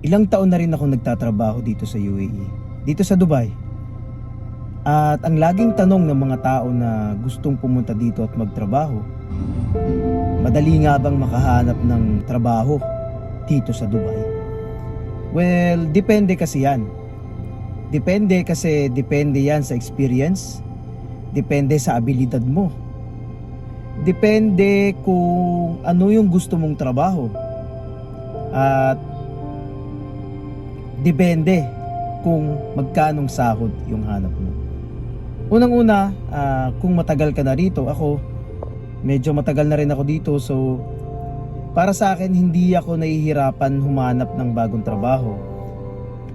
ilang taon na rin ako nagtatrabaho dito sa UAE, dito sa Dubai. At ang laging tanong ng mga tao na gustong pumunta dito at magtrabaho, madali nga bang makahanap ng trabaho dito sa Dubai? Well, depende kasi yan. Depende kasi depende yan sa experience, depende sa abilidad mo. Depende kung ano yung gusto mong trabaho. At depende kung magkanong sahod yung hanap mo. Unang-una, ah, kung matagal ka na rito, ako medyo matagal na rin ako dito so para sa akin hindi ako nahihirapan humanap ng bagong trabaho.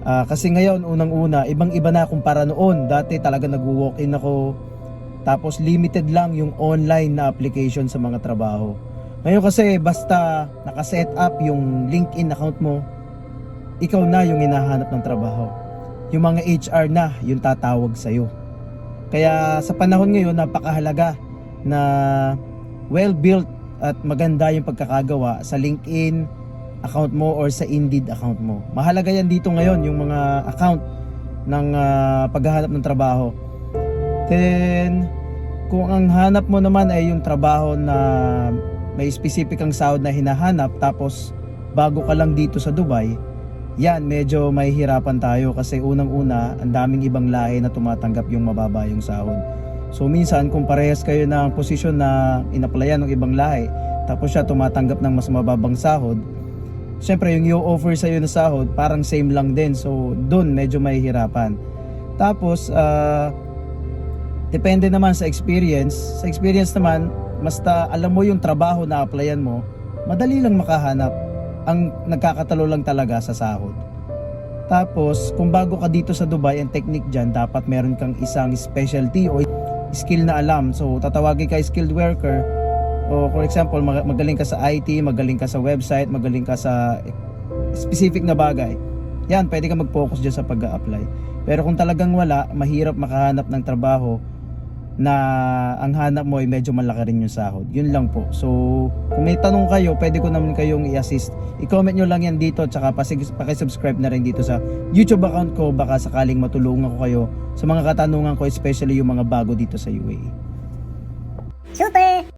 Ah, kasi ngayon unang-una, ibang-iba na kumpara noon. Dati talaga nag-walk-in ako tapos limited lang yung online na application sa mga trabaho. Ngayon kasi basta nakaset up yung LinkedIn account mo, ikaw na yung hinahanap ng trabaho. Yung mga HR na yung tatawag sa'yo. Kaya sa panahon ngayon, napakahalaga na well-built at maganda yung pagkakagawa sa LinkedIn account mo or sa Indeed account mo. Mahalaga yan dito ngayon, yung mga account ng ah, paghahanap ng trabaho. Then, kung ang hanap mo naman ay yung trabaho na may specific ang sahod na hinahanap tapos bago ka lang dito sa Dubai, yan, medyo mahihirapan tayo kasi unang-una, ang daming ibang lahi na tumatanggap yung mababa yung sahod. So minsan, kung parehas kayo ng posisyon na inaplayan ng ibang lahi, tapos siya tumatanggap ng mas mababang sahod, syempre yung i-offer sa'yo na sahod, parang same lang din. So doon, medyo mahihirapan. Tapos, ah, depende naman sa experience. Sa experience naman, basta alam mo yung trabaho na applyan mo, madali lang makahanap ang nagkakatalo lang talaga sa sahod. Tapos, kung bago ka dito sa Dubai, ang technique dyan, dapat meron kang isang specialty o skill na alam. So, tatawagin ka skilled worker o for example, mag- magaling ka sa IT, magaling ka sa website, magaling ka sa specific na bagay. Yan, pwede ka mag-focus dyan sa pag apply Pero kung talagang wala, mahirap makahanap ng trabaho na ang hanap mo ay medyo malaki rin yung sahod. Yun lang po. So, kung may tanong kayo, pwede ko naman kayong i-assist. I-comment nyo lang yan dito, tsaka pasig- pakisubscribe na rin dito sa YouTube account ko. Baka sakaling matulungan ko kayo sa mga katanungan ko, especially yung mga bago dito sa UAE. Super!